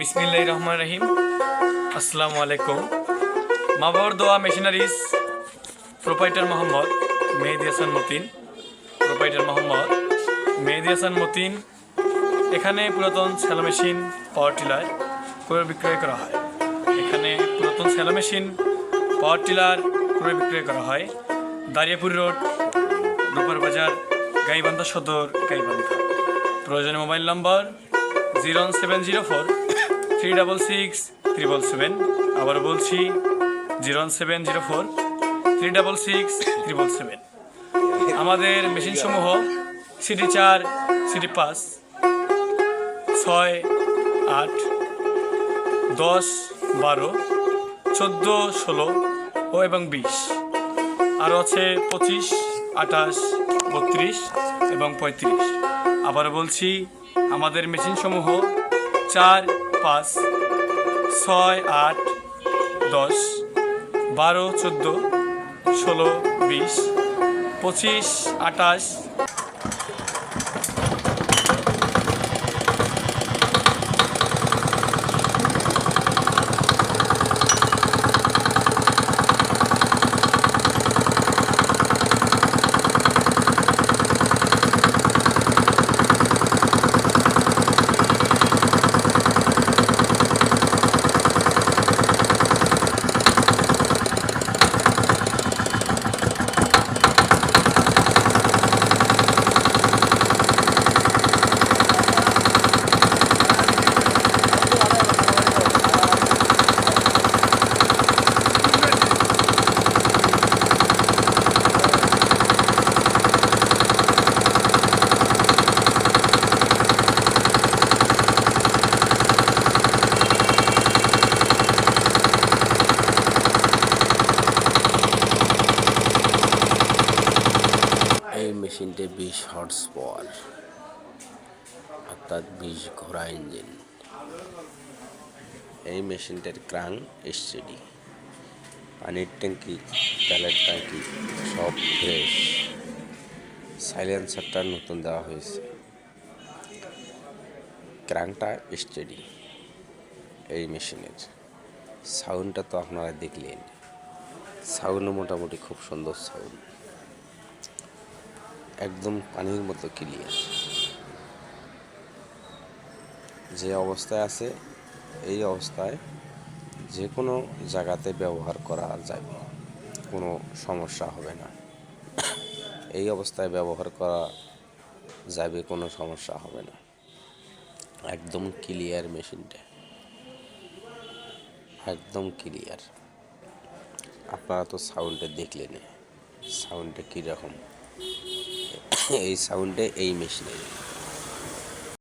বিসমিল্লাহ রহমান রহিম। আসসালামু আলাইকুম। মাবর দোয়া machineries proprietor Mohammad Mehedi Hasan Matin. Proprietor Mohammad Mehedi Hasan Matin. এখানে পুরাতন স্যালো মেশিন পাওয়ার টিলার ক্রয় বিক্রয় করা হয়। এখানে পুরাতন স্যালো মেশিন পাওয়ার টিলার ক্রয় বিক্রয় করা হয়। দারিয়াপুর রোড দুপুর বাজার, গাইবান্ধা সদর, গাইবান্ধা। প্রয়োজনীয় mobile number zero seven zero four three double six triple seven আবার বলছি zero one seven zero four three double six triple seven আমাদের মেশিনসমূহ সিটি চার সিটি পাঁচ, ছয়, আট, দশ, বারো, চোদ্দ, ষোলো ও এবং বিশ। আরও আছে পঁচিশ, আঠাশ, বত্রিশ এবং পঁয়ত্রিশ। আবার বলছি, আমাদের মেশিনসমূহ চার পাঁচ ছয় আট দশ বারো চোদ্দ ষোলো বিশ পঁচিশ আঠাশ মেশিনটি বিশ হর্স পাওয়ার অর্থাৎ বিশ ঘোড়া ইঞ্জিন। এই মেশিনটার ক্রাং এসছিডি পানির ট্যাঙ্কি, তেলের ট্যাঙ্কি, সব ফ্রেশ। সাইলেন্সারটা নতুন দেওয়া হয়েছে। ক্রাংটা স্টেডি এই মেশিনের। সাউন্ডটা তো আপনারা দেখলেন। সাউন্ডও মোটামুটি খুব সুন্দর সাউন্ড। একদম পানির মতো ক্লিয়ার যে অবস্থায় আছে, এই অবস্থায় যে কোনো জায়গাতে ব্যবহার করা যাবে কোনো সমস্যা হবে না। এই অবস্থায় ব্যবহার করা যাবে, কোনো সমস্যা হবে না। একদম ক্লিয়ার মেশিনটা। একদম ক্লিয়ার আপনারা তো সাউন্ডটা দেখলেন সাউন্ডটা কীরকম? এই সাউন্ডে এই মেশিনে